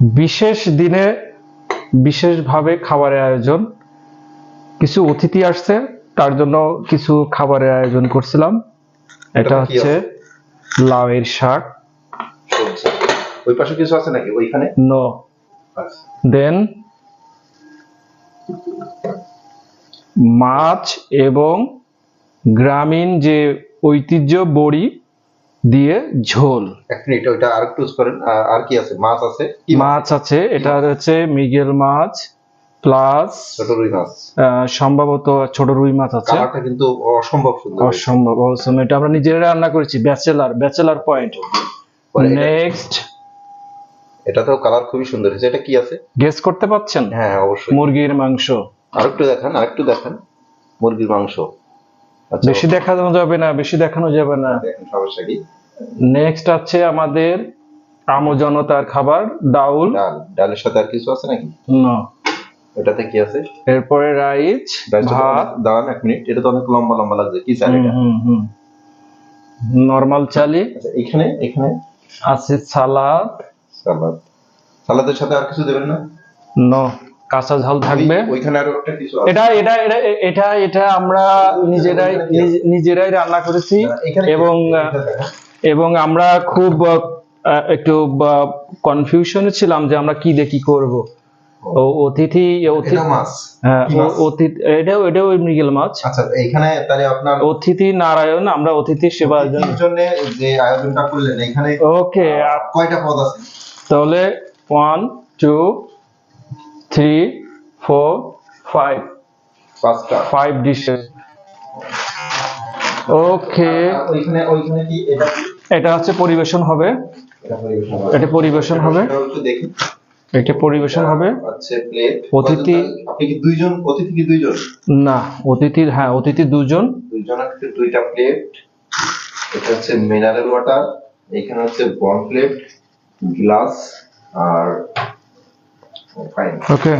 বিশেষ দিনে বিশেষভাবে খাবারের আয়োজন। কিছু অতিথি আসছে তার জন্য কিছু খাবারের আয়োজন করছিলাম। এটা হচ্ছে? লাউয়ের শাক। ওই পাশে কিছু আছে নাকি? ওইখানে? নো আচ্ছা। দেন মাছ এবং গ্রামীণ যে ঐতিহ্য বড়ি দিয়ে ঝোল। মিনিট ওইটা আর একটু করেন। আর- আর কি আছে? মাছ আছে? মাছ? আছে। এটা হচ্ছে মিগেল মাছ প্লাস ছোট রুই মাছ। সম্ভবত ছোট রুই মাছ আছে। কালারটা কিন্তু অসম্ভব সুন্দর। অসম্ভব অসম এটা আমরা নিজেরা রান্না করেছি ব্যাচেলার ব্যাচেলার পয়েন্ট নেক্সট এটা- তো কালার খুবই সুন্দর হয়েছে। এটা কি আছে? গেস করতে পাচ্ছেন হ্যাঁ অবশ্যই। মুরগির মাংস। আরেকটু দেখান আরেকটু দেখান। মুরগির মাংস। বেশি দেখানো যাবে না বেশি দেখানো যাবে না। দেখেন সমস্যা কি? নেক্সট আছে আমাদের আমজনতার খাবার ডাউল। ডাল। ডালের সাথে আর কিছু আছে নাকি? না। এটাতে কি আছে? এরপরে রাইস ভাত। দাঁড়ান এক মিনিট এটা তো অনেক লম্বা লম্বা লাগছে কি চাল এটা? নর্মাল চালি। আচ্ছা এখানে এখানে? আছে সালাদ। সালাদ। সালাদের সাথে আর কিছু দেবেন না? ন। কাঁচা ঝাল থাকবে। ওইখানে আরও একটা কিছু এটা এটা এটা এটা আমরা নিজেরাই নিজেরাই রান্না করেছি এবং। এবং আমরা খুব একটু কনফিউশনে ছিলাম যে আমরা কি কি করব। অতিথি হ্যাঁ অতিথি এটাও এটাও মৃগেল মাছ। আচ্ছা এইখানে তাহলে আপনার অতিথি নারায়ণ আমরা অতিথি সেবার অতিথির জন্য। যে আয়োজনটা করলেন এখানে ওকে কয়টা পদ আছে? তাহলে one two three four five পাঁচটা। ফাইভ ডিশেস ওকে ওইখানে ওইখানে কি এটা এটা হচ্ছে পরিবেশন হবে। এটা পরিবেশন হবে। এটা পরিবেশন হবে। দেখি। এটা পরিবেশন হবে। প্লেট অতিথি- দুইজন অতিথি কি দুইজন? না অতিথির হ্যাঁ অতিথি দুজন। দুইজন একটু দুইটা প্লেট এটা হচ্ছে মিনারেল ওয়াটার এখানে হচ্ছে বন প্লেট গ্লাস আর ফাইন ওকে